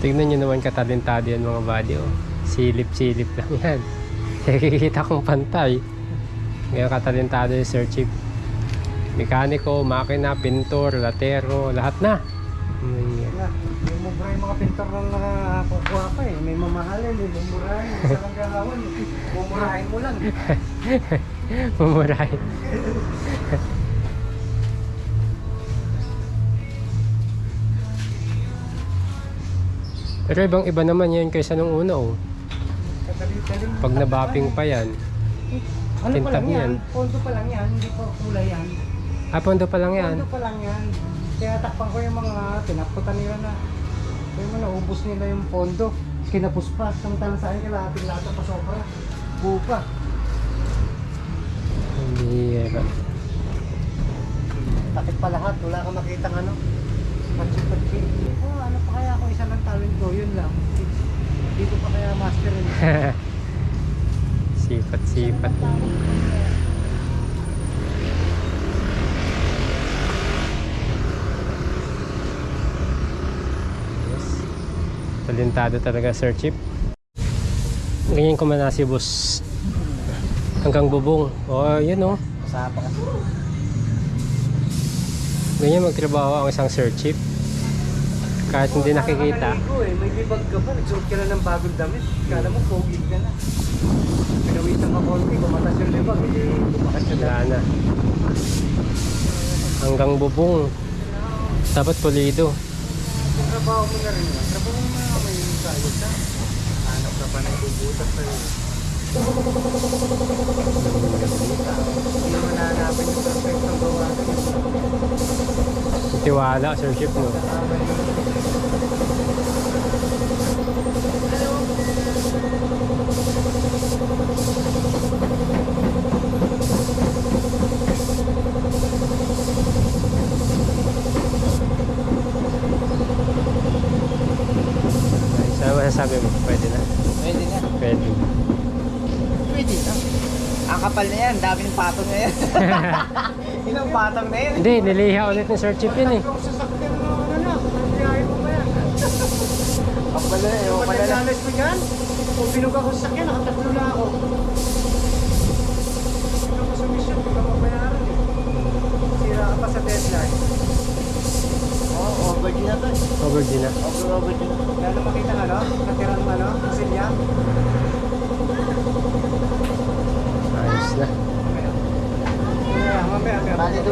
Tignan nyo naman katalentado yan mga buddy. Oh. Silip-silip lang yan. Kikita kong pantay. Ngayon katalentado yung Sir Chief. Mekaniko, makina, pintor, latero, lahat na. Na, may mumura yung mga pintor ng nakakuha pa eh. May mamahalin, may mumurahin, may salang galawan. Mumurahin mo lang. Mumuray. Pero ibang iba naman yan kaysa nung una oh. Pag nabapping pa yan. Ano pa lang yan? Pondo pa lang yan, hindi pa kulay yan. Ah, pondo pa lang yan. Pondo pa lang yan. Kaya takpan ko yung mga tinaputan nila na kaya mo naubos nila yung pondo. Kinapos pa. Samantala sa akin kailangan lahat pa sobra. Buo pa. Hindi eh. Takip pa lahat. Wala kang makita ano. Patsi-patsi. Oh, ano pa kaya ako isa lang talent ko. Yun lang. Dito pa kaya master yun. Sipat-sipat. Yes. Talentado talaga Sir Chip. Ganyan ko man na si boss. Hanggang bubong. Oh, yun oh. Masapa ka. Ganyan magtrabaho ang isang Sir Chip. Kahit hindi nakikita. Eh. May bibag ka pa. Nagsuot ka na ng bagong damit. Kala mo pogi ka na. Pinawisan ka konti. Bumatas yung libag. Hindi bumakas yung Wala na. Hanggang bubong. Dapat pulido. Yung trabaho mo na rin. ah. Trabaho mo na may sayot na. Hanap ka pa ng bubutas sa'yo. Hindi mo nahanapin yung perfect ng gawa. Tiwala, Sir Chip, no? Masasabi mo? Pwede na? Pwede na. Pwede. Pwede na. Ang kapal na yan. Dami ng patong na yan. Ilang patong na yan. Hindi, niliha ulit ni Sir Chip yun eh. Kapal na yan. Yung Kapal na yan. matalalis mo yan? Kung binug ako sa sasakyan, nakatatlo na ako. Hindi ka sa mission, hindi ka mabayaran eh. Sira ka pa sa deadline. Oo, overdue na to. eh. Overdue na. Over, overdue na. Lalo makita ano, natirang ano, silya. 많이 들어.